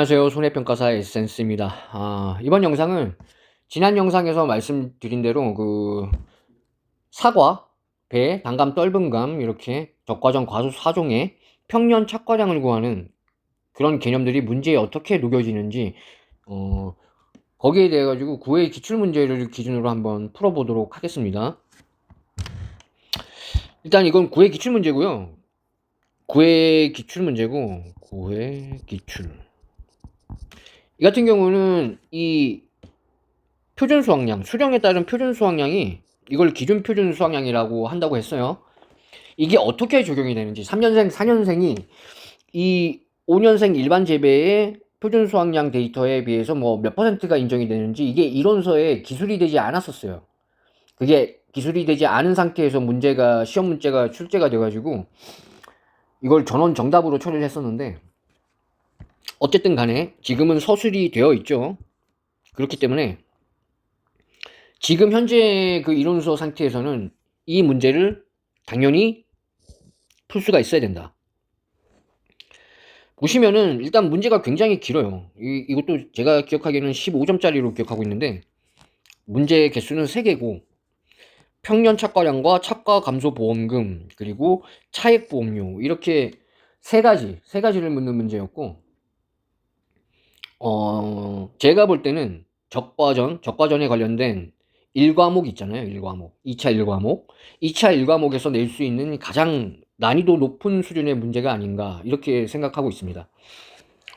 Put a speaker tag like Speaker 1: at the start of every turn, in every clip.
Speaker 1: 안녕하세요. 손해평가사 에센스입니다. 아, 이번 영상은 지난 영상에서 말씀드린 대로 그 사과, 배, 단감, 떫은감 이렇게 적과정 과수 4종의 평년 착과량을 구하는 그런 개념들이 문제에 어떻게 녹여지는지 어, 거기에 대해 가지고 구의 기출 문제를 기준으로 한번 풀어보도록 하겠습니다. 일단 이건 구의 기출 문제고요. 구의 기출 문제고 구의 기출. 이 같은 경우는 이 표준 수확량, 수령에 따른 표준 수확량이 이걸 기준 표준 수확량이라고 한다고 했어요. 이게 어떻게 적용이 되는지 3년생, 4년생이 이 5년생 일반 재배의 표준 수확량 데이터에 비해서 뭐 몇 퍼센트가 인정이 되는지 이게 이론서에 기술이 되지 않았었어요. 그게 기술이 되지 않은 상태에서 문제가 시험 문제가 출제가 돼가지고 이걸 전원 정답으로 처리를 했었는데 어쨌든 간에 지금은 서술이 되어 있죠. 그렇기 때문에 지금 현재 그 이론서 상태에서는 이 문제를 당연히 풀 수가 있어야 된다. 보시면은 일단 문제가 굉장히 길어요. 이, 이것도 제가 기억하기에는 15점짜리로 기억하고 있는데 문제 개수는 3개고 평년 착과량과 착과 감소 보험금 그리고 차액 보험료 이렇게 세 가지 세 가지를 묻는 문제였고 어 제가 볼 때는 적과전 적과전에 관련된 1과목 있잖아요 1과목 2차 1과목 2차 1과목에서 낼 수 있는 가장 난이도 높은 수준의 문제가 아닌가 이렇게 생각하고 있습니다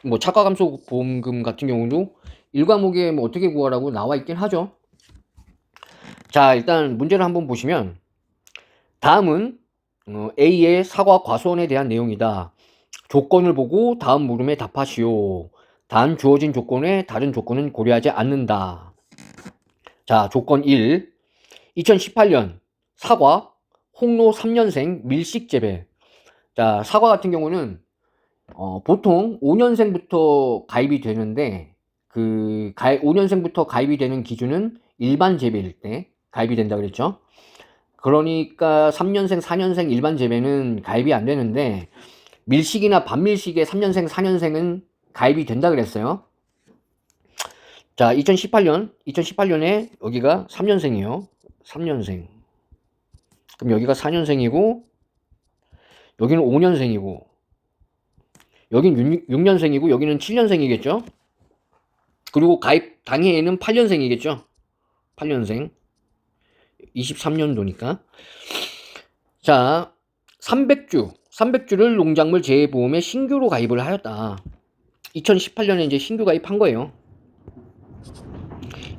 Speaker 1: 뭐 착과 감소 보험금 같은 경우도 1과목에 뭐 어떻게 구하라고 나와 있긴 하죠 자, 일단 문제를 한번 보시면 다음은 어, A의 사과 과수원에 대한 내용이다. 조건을 보고 다음 물음에 답하시오. 단 주어진 조건에 다른 조건은 고려하지 않는다. 자, 조건 1. 2018년 사과 홍로 3년생 밀식 재배. 자, 사과 같은 경우는 어, 보통 5년생부터 가입이 되는데 그 가입, 5년생부터 가입이 되는 기준은 일반 재배일 때 가입이 된다 그랬죠. 그러니까 3년생, 4년생 일반 재배는 가입이 안 되는데 밀식이나 반밀식의 3년생, 4년생은 가입이 된다 그랬어요. 자, 2018년, 2018년에 여기가 3년생이에요. 3년생. 그럼 여기가 4년생이고 여기는 5년생이고 여긴 6, 6년생이고 여기는 7년생이겠죠? 그리고 가입 당해에는 8년생이겠죠? 8년생. 23년도니까. 자, 300주, 300주를 농작물 재보험에 신규로 가입을 하였다. 2018년에 이제 신규 가입한 거예요.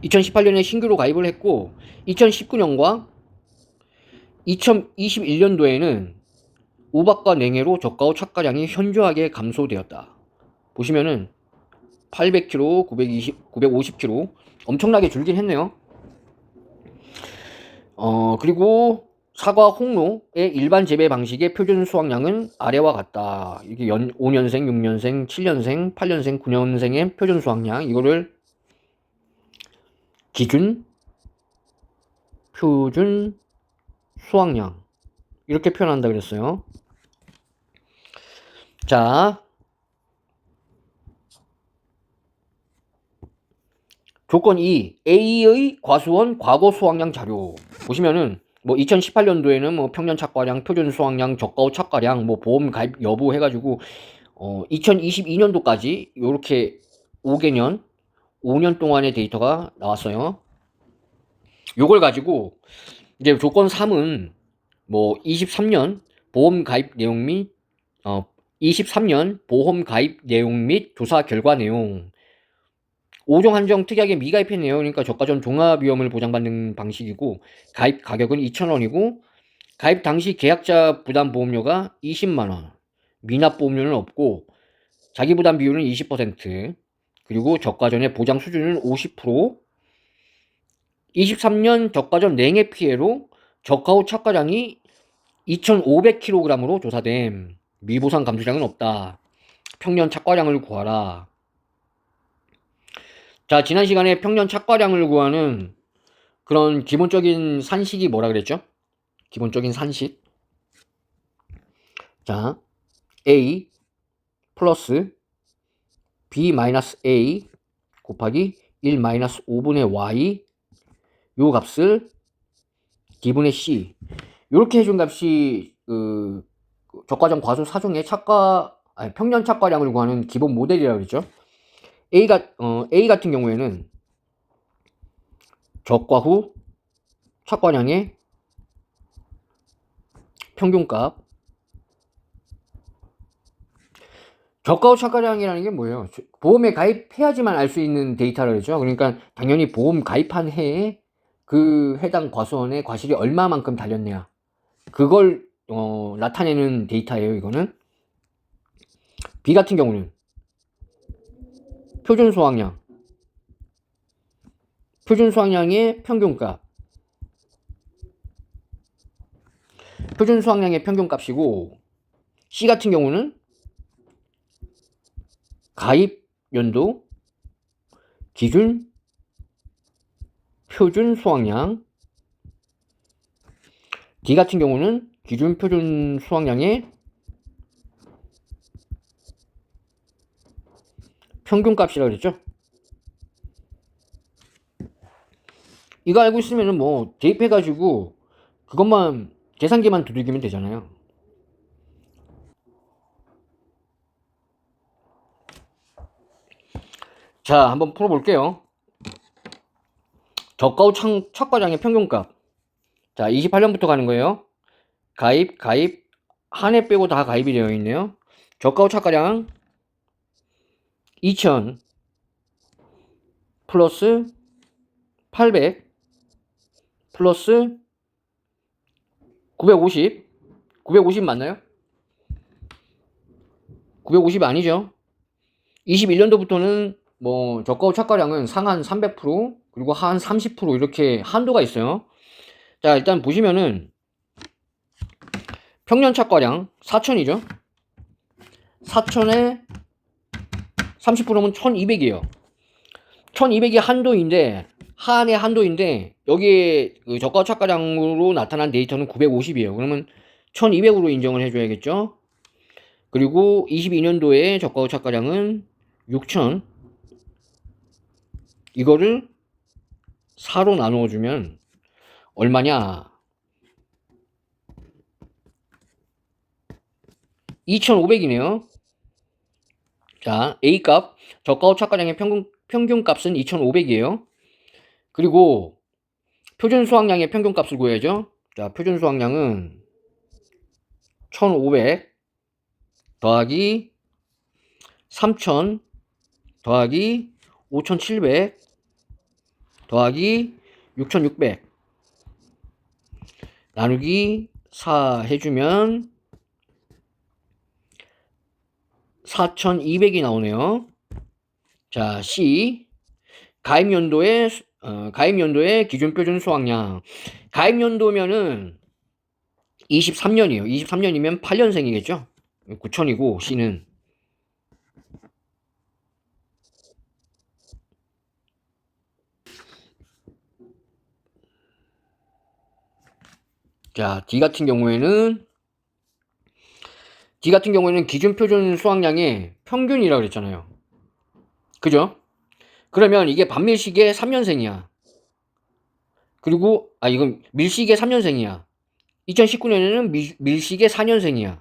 Speaker 1: 2018년에 신규로 가입을 했고, 2019년과 2021년도에는 우박과 냉해로 저가 후 착가량이 현저하게 감소되었다. 보시면은 800kg, 920, 950kg 엄청나게 줄긴 했네요. 어, 그리고 사과 홍로의 일반 재배 방식의 표준 수확량은 아래와 같다. 이게 연, 5년생, 6년생, 7년생, 8년생, 9년생의 표준 수확량. 이거를 기준, 표준 수확량. 이렇게 표현한다 그랬어요. 자, 조건 2. A의 과수원 과거 수확량 자료. 보시면은 뭐 2018년도에는 뭐 평년 착과량, 표준 수확량, 저가후 착과량, 뭐 보험 가입 여부 해가지고 어 2022년도까지 요렇게 5개년, 5년 동안의 데이터가 나왔어요. 요걸 가지고 이제 조건 3은 뭐 23년 보험 가입 내용 및 어 23년 보험 가입 내용 및 조사 결과 내용 5종 한정 특약에 미가입했네요. 그러니까 저가전 종합 위험을 보장받는 방식이고 가입 가격은 2,000원이고 가입 당시 계약자 부담 보험료가 20만 원. 미납 보험료는 없고 자기 부담 비율은 20% 그리고 저가전의 보장 수준은 50% 23년 저가전 냉해 피해로 저가 후 착가량이 2,500kg으로 조사됨. 미보상 감소량은 없다. 평년 착과량을 구하라. 자, 지난 시간에 평년 착과량을 구하는 그런 기본적인 산식이 뭐라 그랬죠? 기본적인 산식. 자, A 플러스 b 마이너스 a 곱하기 1 마이너스 5분의 y 요 값을 d분의 c 이렇게 해준 값이 그 적과점 과수 사중의 착과 아니, 평년 착과량을 구하는 기본 모델이라고 그랬죠. A가 어, A 같은 경우에는 적과 후 착과량의 평균값 적과 후 착과량이라는 게 뭐예요? 보험에 가입해야지만 알 수 있는 데이터를 그죠. 그러니까 당연히 보험 가입한 해에 그 해당 과수원의 과실이 얼마만큼 달렸냐 그걸 어, 나타내는 데이터예요. 이거는 B 같은 경우는 표준 수확량. 표준 수확량의 평균값. 표준 수확량의 평균값이고 C 같은 경우는 가입 연도 기준 표준 수확량. D 같은 경우는 기준 표준 수확량의 평균값이라고 그랬죠. 이거 알고 있으면은 뭐 대입해가지고 그것만 계산기만 두들기면 되잖아요. 자, 한번 풀어볼게요. 저가후 창, 첫과장의 평균값. 자, 28년부터 가는 거예요. 가입, 가입, 한 해 빼고 다 가입이 되어 있네요. 저가후 첫과장 2000 플러스 800 플러스 950 950 맞나요? 950 아니죠. 21년도부터는 뭐 저가후 착가량은 상한 300% 그리고 하한 30% 이렇게 한도가 있어요. 자 일단 보시면은 평년 착가량 4천이죠. 4천에 30%면 1200이에요. 1200이 한도인데 한의 한도인데 여기에 그 저가 착가량으로 나타난 데이터는 950이에요. 그러면 1200으로 인정을 해줘야겠죠. 그리고 22년도에 저가 착가량은 6000 이거를 4로 나누어주면 얼마냐 2500이네요. 자, A값, 저가후 착가량의 평균, 평균값은 2500이에요. 그리고 표준 수확량의 평균값을 구해야죠. 자, 표준 수확량은 1500 더하기 3000 더하기 5700 더하기 6600 나누기 4 해주면 4200이 나오네요. 자, C. 가입 연도의, 어, 가입 연도의 기준 표준 수확량. 가입 연도면은 23년이에요. 23년이면 8년생이겠죠? 9000이고, C는. 자, D 같은 경우에는 D 같은 경우에는 기준 표준 수확량의 평균이라고 그랬잖아요. 그죠? 그러면 이게 반밀식의 3년생이야. 그리고 아 이건 밀식의 3년생이야. 2019년에는 밀, 밀식의 4년생이야.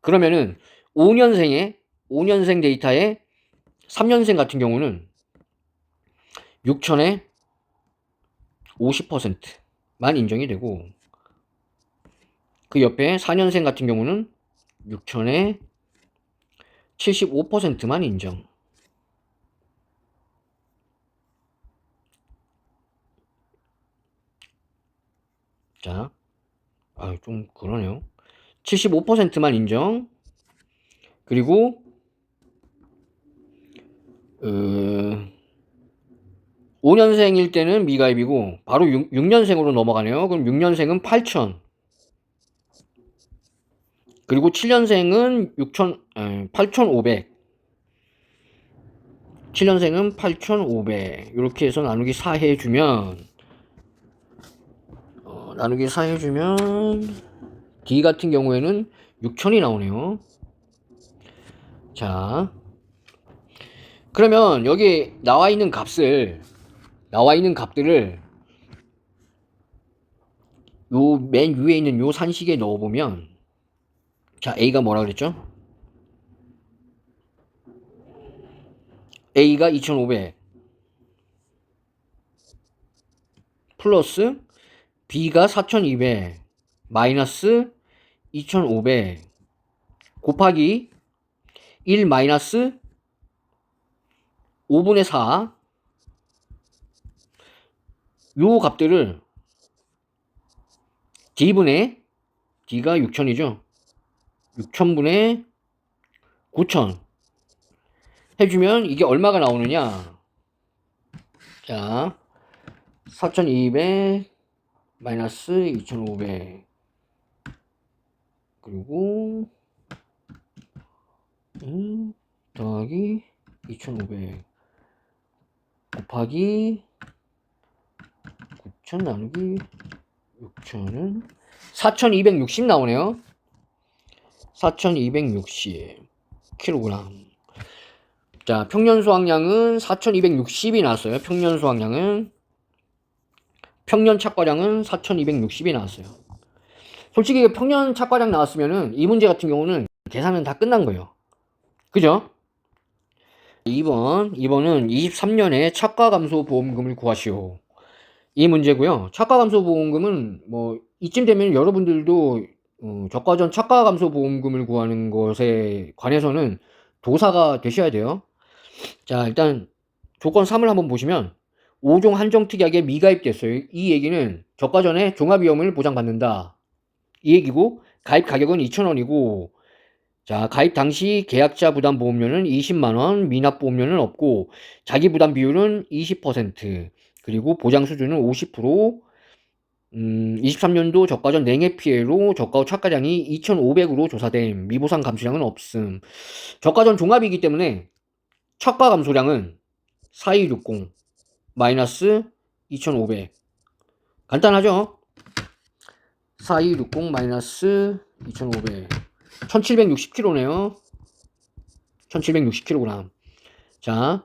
Speaker 1: 그러면은 5년생의 5년생 데이터에 3년생 같은 경우는 6천에 50%만 인정이 되고 그 옆에 4년생 같은 경우는 6천에 75%만 인정. 자, 아, 좀 그러네요. 75%만 인정. 그리고 어, 5년생일 때는 미가입이고 바로 6, 6년생으로 넘어가네요. 그럼 6년생은 8천. 그리고 7년생은 6천, 에, 8,500. 7년생은 8,500. 이렇게 해서 나누기 4 해주면, 어, 나누기 4 해주면, D 같은 경우에는 6천이 나오네요. 자, 그러면 여기 나와 있는 값을 나와 있는 값들을 요 맨 위에 있는 요 산식에 넣어보면 자 A가 뭐라 그랬죠? A가 2500 플러스 B가 4200 마이너스 2500 곱하기 1 마이너스 5분의 4 요 값들을 D분의 D가 6000이죠 6000분의 9000 해주면 이게 얼마가 나오느냐? 자 4200 마이너스 2500 그리고 음, 더하기 2500 곱하기 9000 나누기 6000은 4260 나오네요 4260 kg 자 평년 수확량은 4260이 나왔어요. 평년 수확량은 평년 착과량은 4260이 나왔어요. 솔직히 평년 착과량 나왔으면은 이 문제 같은 경우는 계산은 다 끝난 거예요. 그죠? 2번 2번은 23년에 착과 감소 보험금을 구하시오. 이 문제고요. 착과 감소 보험금은 뭐 이쯤 되면 여러분들도 어, 저가 전 착과 감소 보험금을 구하는 것에 관해서는 도사가 되셔야 돼요. 자 일단 조건 3을 한번 보시면 5종 한정 특약에 미가입됐어요. 이 얘기는 저가 전에 종합 위험을 보장받는다. 이 얘기고 가입 가격은 2,000원이고 자, 가입 당시 계약자 부담 보험료는 20만 원, 미납 보험료는 없고, 자기 부담 비율은 20%, 그리고 보장 수준은 50%, 음, 23년도 저가전 냉해 피해로 저가 후 착가량이 2,500으로 조사됨. 미보상 감소량은 없음. 저가전 종합이기 때문에 착가 감소량은 4260 마이너스 2,500. 간단하죠? 4260 마이너스 2,500. 1760kg네요. 1760kg. 자,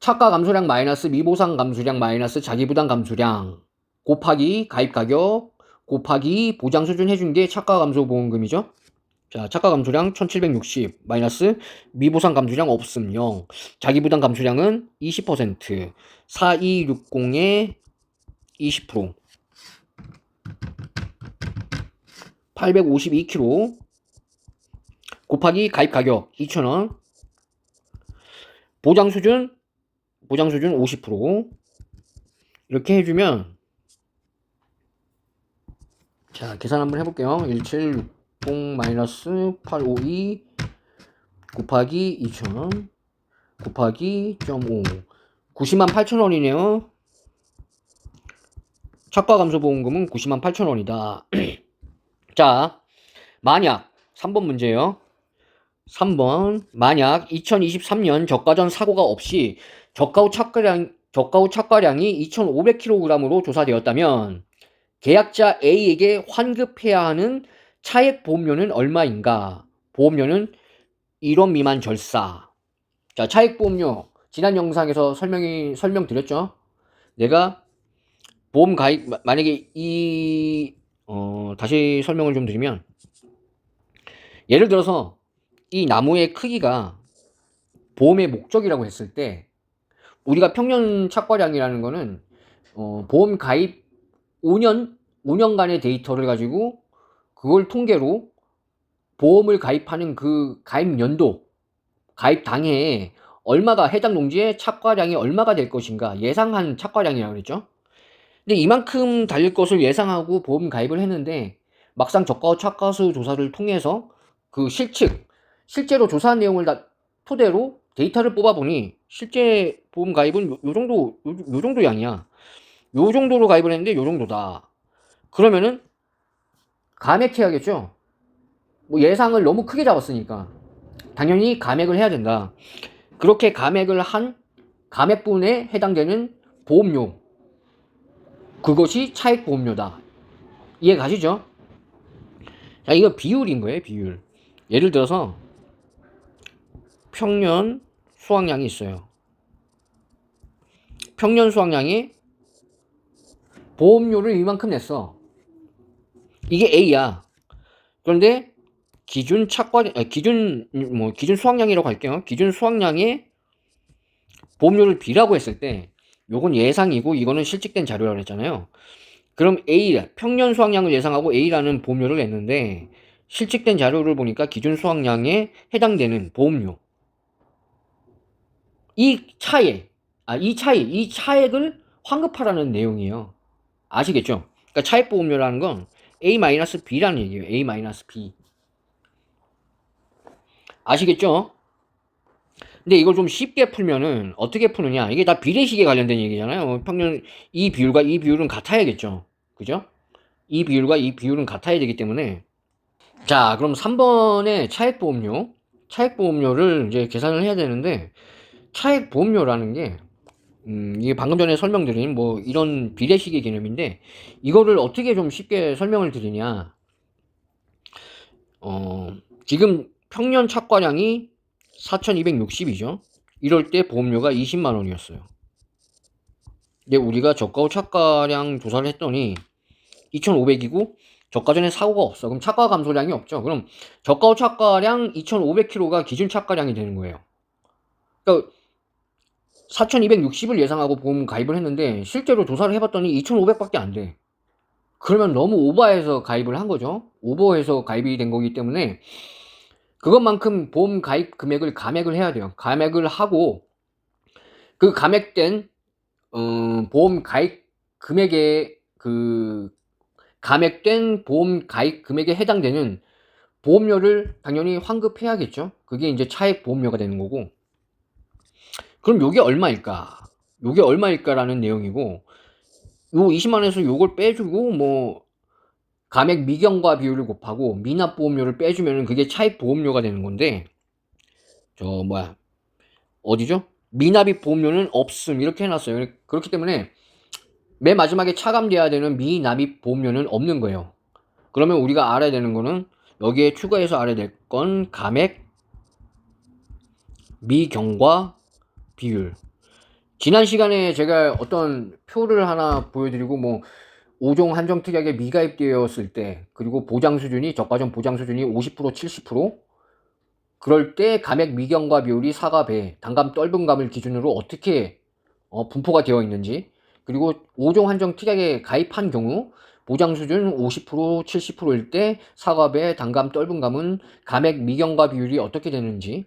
Speaker 1: 착가 감소량 마이너스 미보상 감소량 마이너스 자기부담 감소량 곱하기 가입 가격 곱하기 보장 수준 해준 게 착가 감소 보험금이죠. 자, 착가 감소량 1760 마이너스 미보상 감소량 없음 0. 자기 부담 감소량은 20%. 4260에 20%. 852kg 곱하기 가입 가격 2,000원 보장 수준 보장 수준 50% 이렇게 해주면 자 계산 한번 해볼게요. 1760 마이너스 852 곱하기 2,000원 곱하기 0.5 90만 8천 원이네요. 착과 감소 보험금은 90만 8천 원이다. 자 만약 3번 문제예요. 3번 만약 2023년 저가전 사고가 없이 저가 후 착가량 착가량이 2,500kg으로 조사되었다면 계약자 A에게 환급해야 하는 차액 보험료는 얼마인가? 보험료는 1원 미만 절사. 자, 차액 보험료 지난 영상에서 설명이 설명드렸죠. 내가 보험 가입 만약에 이 어, 다시 설명을 좀 드리면 예를 들어서 이 나무의 크기가 보험의 목적이라고 했을 때 우리가 평년 착과량이라는 거는 어, 보험 가입 5년 5년간의 데이터를 가지고 그걸 통계로 보험을 가입하는 그 가입 연도 가입 당해에 얼마가 해당 농지의 착과량이 얼마가 될 것인가 예상한 착과량이라고 그랬죠. 근데 이만큼 달릴 것을 예상하고 보험 가입을 했는데 막상 저가 착과수 조사를 통해서 그 실측 실제로 조사한 내용을 다 토대로 데이터를 뽑아보니 실제 보험 가입은 요, 요 정도 요, 요, 정도 양이야. 요 정도로 가입을 했는데 요 정도다. 그러면은 감액해야겠죠. 뭐 예상을 너무 크게 잡았으니까 당연히 감액을 해야 된다. 그렇게 감액을 한 감액분에 해당되는 보험료 그것이 차액 보험료다. 이해 가시죠? 자, 이거 비율인 거예요, 비율. 예를 들어서 평년 수확량이 있어요. 평년 수확량이 보험료를 이만큼 냈어. 이게 A야. 그런데 기준 착과 아, 기준 뭐 기준 수확량이라고 할게요. 기준 수확량에 보험료를 B라고 했을 때 요건 예상이고 이거는 실직된 자료라고 했잖아요. 그럼 A 평년 수확량을 예상하고 A라는 보험료를 냈는데 실직된 자료를 보니까 기준 수확량에 해당되는 보험료 이 차에 아이 차이 이 차액을 환급하라는 내용이에요. 아시겠죠? 그러니까 차액 보험료라는 건 A-B라는 얘기예요. A-B. 아시겠죠? 근데 이걸 좀 쉽게 풀면은 어떻게 푸느냐? 이게 다 비례식에 관련된 얘기잖아요. 평균 이 비율과 이 비율은 같아야겠죠. 그죠? 이 비율과 이 비율은 같아야 되기 때문에 자, 그럼 3번의 차액 보험료, 차액 보험료를 이제 계산을 해야 되는데 차액 보험료라는 게 음, 이게 방금 전에 설명드린 뭐 이런 비례식의 개념인데 이거를 어떻게 좀 쉽게 설명을 드리냐? 어, 지금 평년 착과량이 4,260이죠. 이럴 때 보험료가 20만 원이었어요. 근데 우리가 저가 후 착과량 조사를 했더니 2,500이고 저가 전에 사고가 없어. 그럼 착과 감소량이 없죠. 그럼 저가 후 착과량 2,500kg가 기준 착과량이 되는 거예요. 그러니까 4,260을 예상하고 보험 가입을 했는데 실제로 조사를 해봤더니 2,500밖에 안 돼. 그러면 너무 오버해서 가입을 한 거죠. 오버해서 가입이 된 거기 때문에 그것만큼 보험 가입 금액을 감액을 해야 돼요. 감액을 하고 그 감액된 어, 보험 가입 금액에 그 감액된 보험 가입 금액에 해당되는 보험료를 당연히 환급해야겠죠. 그게 이제 차액 보험료가 되는 거고. 그럼 요게 얼마일까? 요게 얼마일까라는 내용이고 요 20만 원에서 요걸 빼주고 뭐 감액 미경과 비율을 곱하고 미납 보험료를 빼주면 그게 차익 보험료가 되는 건데 저 뭐야 어디죠? 미납입 보험료는 없음 이렇게 해놨어요. 그렇기 때문에 맨 마지막에 차감돼야 되는 미납입 보험료는 없는 거예요. 그러면 우리가 알아야 되는 거는 여기에 추가해서 알아야 될 건 감액 미경과 비율. 지난 시간에 제가 어떤 표를 하나 보여드리고 뭐 5종 한정 특약에 미가입되었을 때 그리고 보장 수준이 저가전 보장 수준이 50% 70% 그럴 때 감액 미경과 비율이 사과 배 단감 떫은 감을 기준으로 어떻게 어, 분포가 되어 있는지 그리고 5종 한정 특약에 가입한 경우 보장 수준 50% 70%일 때 사과배 단감 떫은 감은 감액 미경과 비율이 어떻게 되는지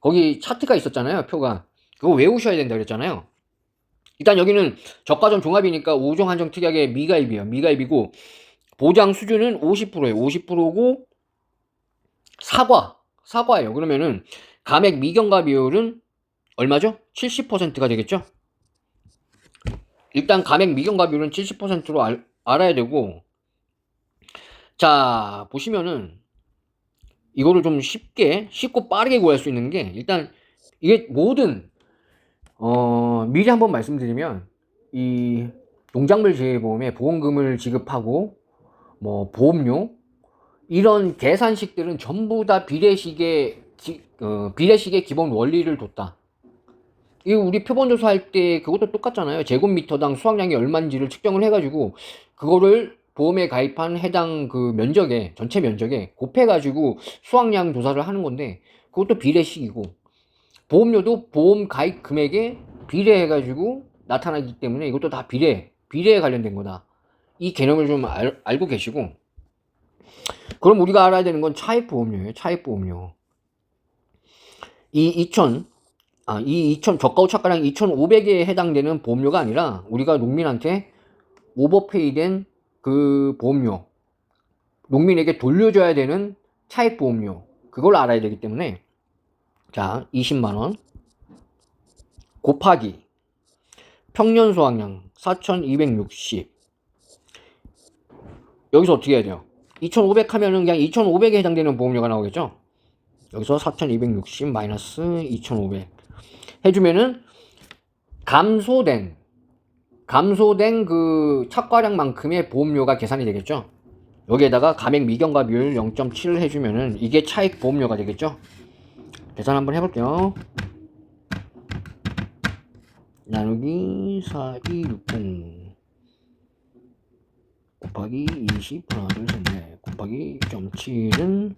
Speaker 1: 거기 차트가 있었잖아요 표가 그거 외우셔야 된다 그랬잖아요 일단 여기는 저가전 종합이니까 5종 한정 특약의 미가입이에요. 미가입이고 보장 수준은 50%예요. 50%고 사과 사과예요. 그러면은 감액 미경과 비율은 얼마죠? 70%가 되겠죠? 일단 감액 미경과 비율은 70%로 알, 알아야 되고 자 보시면은 이거를 좀 쉽게 쉽고 빠르게 구할 수 있는 게 일단 이게 모든 어, 미리 한번 말씀드리면 이 농작물 재해보험에 보험금을 지급하고 뭐 보험료 이런 계산식들은 전부 다 비례식의 기, 어, 비례식의 기본 원리를 뒀다. 이 우리 표본조사 할 때 그것도 똑같잖아요. 제곱미터당 수확량이 얼마인지를 측정을 해가지고 그거를 보험에 가입한 해당 그 면적에 전체 면적에 곱해가지고 수확량 조사를 하는 건데 그것도 비례식이고 보험료도 보험 가입 금액에 비례해가지고 나타나기 때문에 이것도 다 비례, 비례에 관련된 거다. 이 개념을 좀 알, 알고 계시고, 그럼 우리가 알아야 되는 건 차입 보험료예요. 차입 보험료. 이 2000, 아, 이 2000, 저가후 차가량 2500에 해당되는 보험료가 아니라 우리가 농민한테 오버페이 된 그 보험료, 농민에게 돌려줘야 되는 차입 보험료, 그걸 알아야 되기 때문에 자, 20만원. 곱하기 평년 수확량 4260. 여기서 어떻게 해야 돼요? 2500 하면은 그냥 2500에 해당되는 보험료가 나오겠죠? 여기서 4260 마이너스 2500 해주면은 감소된 감소된 그 착과량만큼의 보험료가 계산이 되겠죠? 여기에다가 감액 미경과 비율 0.7을 해주면은 이게 차익 보험료가 되겠죠? 계산 한번 해볼게요. 나누기 4260 곱하기 20 하나 둘셋넷 곱하기 2.7은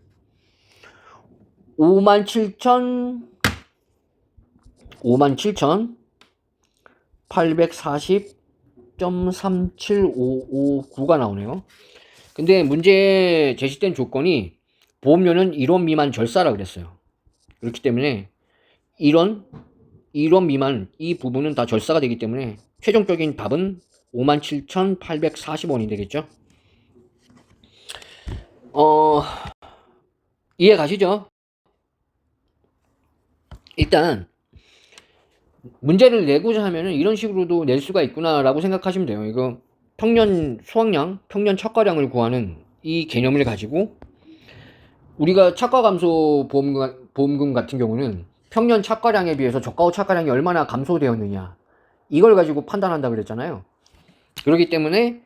Speaker 1: 57,000 57,840.37559가 나오네요. 근데 문제 제시된 조건이 보험료는 1원 미만 절사라 그랬어요. 그렇기 때문에 1원 1원 미만 이 부분은 다 절사가 되기 때문에 최종적인 답은 57,840원이 되겠죠. 어, 이해 가시죠? 일단 문제를 내고자 하면은 이런 식으로도 낼 수가 있구나라고 생각하시면 돼요. 이거 평년 수확량, 평년 착과량을 구하는 이 개념을 가지고 우리가 착과 감소 보험금, 보험금 같은 경우는 평년 착과량에 비해서 저가 후 착과량이 얼마나 감소되었느냐 이걸 가지고 판단한다 그랬잖아요. 그렇기 때문에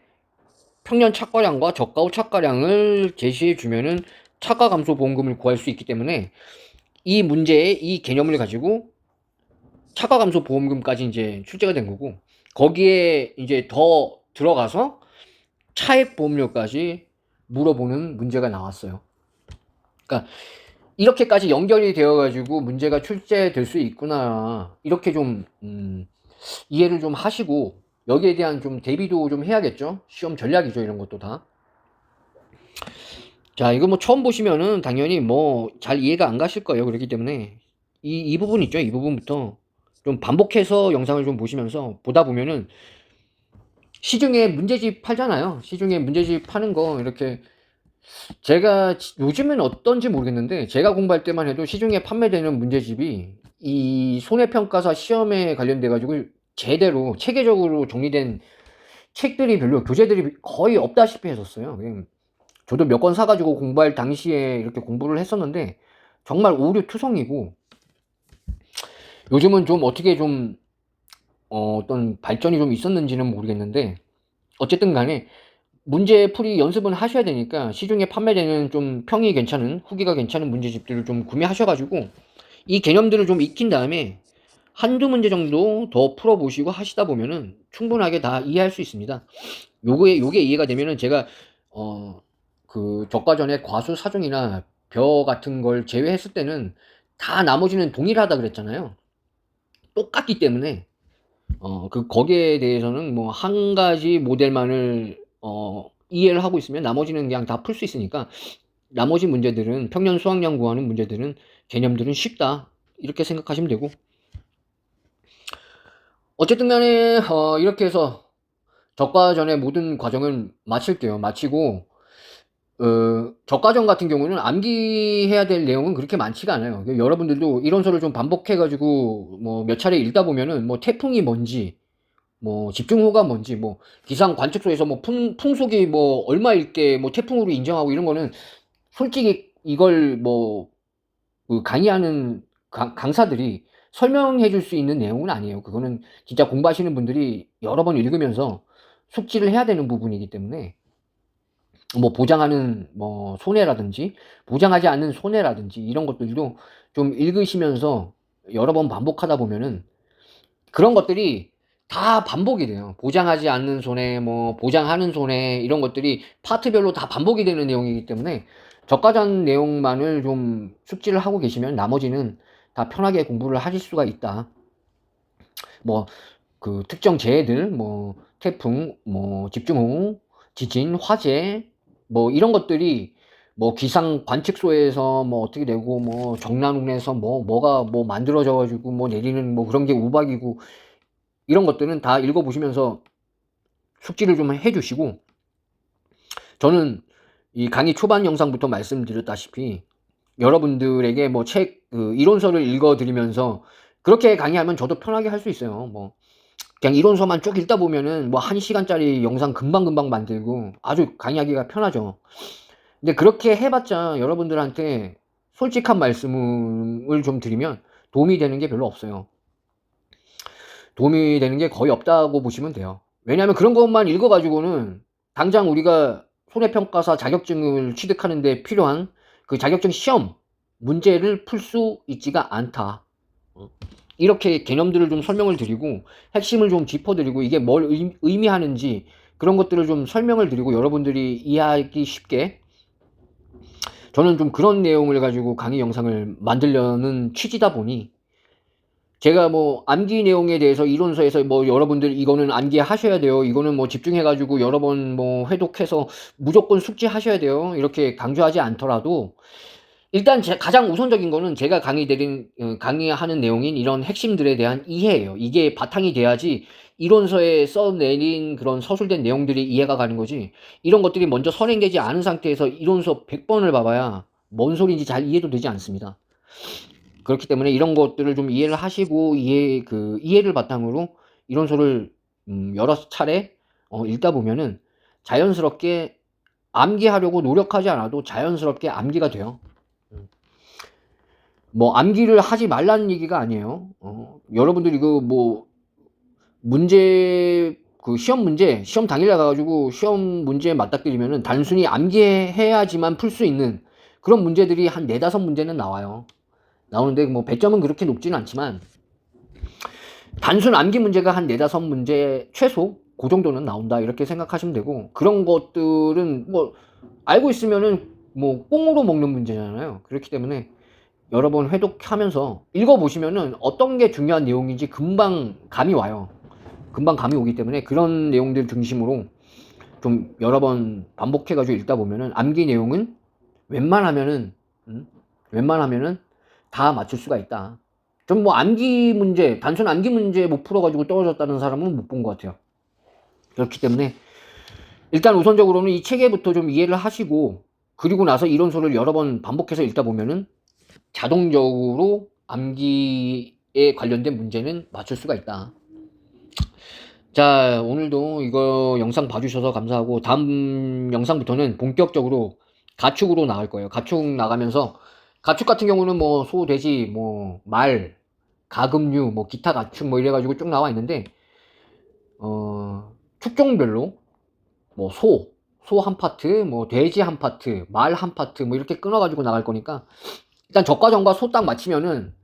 Speaker 1: 평년 착과량과 저가 후 착과량을 제시해 주면은 착과 감소 보험금을 구할 수 있기 때문에 이 문제의 이 개념을 가지고 착과 감소 보험금까지 이제 출제가 된 거고 거기에 이제 더 들어가서 차액 보험료까지 물어보는 문제가 나왔어요. 그러니까 이렇게까지 연결이 되어 가지고 문제가 출제될 수 있구나 이렇게 좀 음, 이해를 좀 하시고 여기에 대한 좀 대비도 좀 해야겠죠. 시험 전략이죠 이런 것도 다. 자, 이거 뭐 처음 보시면은 당연히 뭐 잘 이해가 안 가실 거예요. 그렇기 때문에 이, 이 부분 있죠. 이 부분부터 좀 반복해서 영상을 좀 보시면서 보다 보면은 시중에 문제집 팔잖아요. 시중에 문제집 파는 거 이렇게 제가 요즘은 어떤지 모르겠는데 제가 공부할 때만 해도 시중에 판매되는 문제집이 이 손해평가사 시험에 관련돼 가지고 제대로 체계적으로 정리된 책들이 별로 교재들이 거의 없다시피 했었어요. 저도 몇 권 사가지고 공부할 당시에 이렇게 공부를 했었는데 정말 오류 투성이고 요즘은 좀 어떻게 좀 어, 어떤 발전이 좀 있었는지는 모르겠는데 어쨌든 간에 문제 풀이 연습은 하셔야 되니까 시중에 판매되는 좀 평이 괜찮은 후기가 괜찮은 문제집들을 좀 구매하셔가지고 이 개념들을 좀 익힌 다음에 한두 문제 정도 더 풀어보시고 하시다 보면은 충분하게 다 이해할 수 있습니다. 요게 요게 이해가 되면은 제가 어그 적과전의 과수 사중이나 벼 같은 걸 제외했을 때는 다 나머지는 동일하다 그랬잖아요. 똑같기 때문에 어 그 거기에 대해서는 뭐 한 가지 모델만을 어 이해를 하고 있으면 나머지는 그냥 다 풀 수 있으니까 나머지 문제들은 평년 수학량 구하는 문제들은 개념들은 쉽다 이렇게 생각하시면 되고 어쨌든 간에 어 이렇게 해서 적과전의 모든 과정을 마칠게요. 마치고 어, 적과전 같은 경우는 암기해야 될 내용은 그렇게 많지가 않아요. 그 여러분들도 이론서를 좀 반복해 가지고 뭐 몇 차례 읽다 보면은 뭐 태풍이 뭔지, 뭐 집중호우가 뭔지, 뭐 기상 관측소에서 뭐 풍, 풍속이 뭐 얼마일 때 뭐 태풍으로 인정하고 이런 거는 솔직히 이걸 뭐 그 강의하는 강, 강사들이 설명해 줄 수 있는 내용은 아니에요. 그거는 진짜 공부하시는 분들이 여러 번 읽으면서 숙지를 해야 되는 부분이기 때문에 뭐 보장하는 뭐 손해라든지 보장하지 않는 손해라든지 이런 것들도 좀 읽으시면서 여러 번 반복하다 보면은 그런 것들이 다 반복이 돼요. 보장하지 않는 손해, 뭐 보장하는 손해 이런 것들이 파트별로 다 반복이 되는 내용이기 때문에 저가전 내용만을 좀 숙지를 하고 계시면 나머지는 다 편하게 공부를 하실 수가 있다. 뭐 그 특정 재해들, 뭐 태풍, 뭐 집중호우, 지진, 화재, 뭐 이런 것들이 뭐 기상 관측소에서 뭐 어떻게 되고 뭐 정난운에서 뭐 뭐가 뭐 만들어져 가지고 뭐 내리는 뭐 그런 게 우박이고 이런 것들은 다 읽어 보시면서 숙지를 좀 해 주시고 저는 이 강의 초반 영상부터 말씀드렸다시피 여러분들에게 뭐책그 이론서를 읽어 드리면서 그렇게 강의하면 저도 편하게 할 수 있어요. 뭐 그냥 이론서만 쭉 읽다 보면은 뭐 한 시간짜리 영상 금방금방 만들고 아주 강의하기가 편하죠. 근데 그렇게 해봤자 여러분들한테 솔직한 말씀을 좀 드리면 도움이 되는 게 별로 없어요. 도움이 되는 게 거의 없다고 보시면 돼요. 왜냐하면 그런 것만 읽어가지고는 당장 우리가 손해평가사 자격증을 취득하는데 필요한 그 자격증 시험 문제를 풀 수 있지가 않다. 이렇게 개념들을 좀 설명을 드리고 핵심을 좀 짚어드리고 이게 뭘 의- 의미하는지 그런 것들을 좀 설명을 드리고 여러분들이 이해하기 쉽게 저는 좀 그런 내용을 가지고 강의 영상을 만들려는 취지다 보니 제가 뭐 암기 내용에 대해서 이론서에서 뭐 여러분들 이거는 암기하셔야 돼요. 이거는 뭐 집중해가지고 여러 번 뭐 회독해서 무조건 숙지하셔야 돼요. 이렇게 강조하지 않더라도 일단 제 가장 우선적인 거는 제가 강의 드린 어, 강의하는 내용인 이런 핵심들에 대한 이해예요. 이게 바탕이 돼야지 이론서에 써내린 그런 서술된 내용들이 이해가 가는 거지. 이런 것들이 먼저 선행되지 않은 상태에서 이론서 100번을 봐봐야 뭔 소리인지 잘 이해도 되지 않습니다. 그렇기 때문에 이런 것들을 좀 이해를 하시고 이해 그 이해를 바탕으로 이론서를 음, 여러 차례 어, 읽다 보면은 자연스럽게 암기하려고 노력하지 않아도 자연스럽게 암기가 돼요. 뭐 암기를 하지 말라는 얘기가 아니에요. 어, 여러분들 이거 뭐 문제 그 시험 문제 시험 당일날 가가지고 시험 문제에 맞닥뜨리면은 단순히 암기해야지만 풀 수 있는 그런 문제들이 한 네다섯 문제는 나와요. 나오는데 뭐 배점은 그렇게 높지는 않지만 단순 암기 문제가 한 네다섯 문제 최소 그 정도는 나온다 이렇게 생각하시면 되고 그런 것들은 뭐 알고 있으면은 뭐 꽁으로 먹는 문제잖아요. 그렇기 때문에 여러 번 회독하면서 읽어보시면은 어떤 게 중요한 내용인지 금방 감이 와요. 금방 감이 오기 때문에 그런 내용들 중심으로 좀 여러 번 반복해가지고 읽다 보면은 암기 내용은 웬만하면은 음? 웬만하면은 다 맞출 수가 있다. 좀뭐 암기 문제, 단순 암기 문제 못 풀어가지고 떨어졌다는 사람은 못 본 것 같아요. 그렇기 때문에 일단 우선적으로는 이 체계부터 좀 이해를 하시고 그리고 나서 이론서를 여러 번 반복해서 읽다 보면은 자동적으로 암기에 관련된 문제는 맞출 수가 있다. 자, 오늘도 이거 영상 봐주셔서 감사하고 다음 영상부터는 본격적으로 가축으로 나갈 거예요. 가축 나가면서 가축 같은 경우는 뭐 소, 돼지, 뭐 말, 가금류, 뭐 기타 가축 뭐 이래가지고 쭉 나와 있는데 어, 축종별로 뭐 소, 소 한 파트, 뭐 돼지 한 파트, 말 한 파트 뭐 이렇게 끊어가지고 나갈 거니까 일단 적과정과 소 딱 맞추면은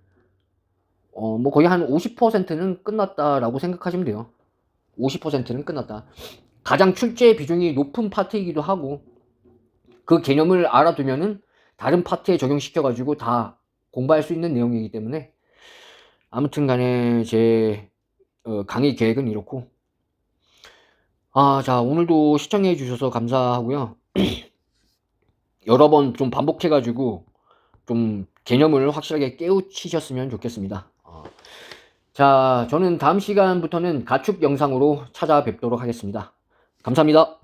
Speaker 1: 어, 뭐 거의 한 50%는 끝났다라고 생각하시면 돼요. 50%는 끝났다. 가장 출제 비중이 높은 파트이기도 하고 그 개념을 알아두면은 다른 파트에 적용시켜 가지고 다 공부할 수 있는 내용이기 때문에 아무튼 간에 제 어, 강의 계획은 이렇고 아, 자, 오늘도 시청해 주셔서 감사하고요. 여러 번 좀 반복해 가지고 좀 개념을 확실하게 깨우치셨으면 좋겠습니다. 어, 자, 저는 다음 시간부터는 가축 영상으로 찾아뵙도록 하겠습니다. 감사합니다.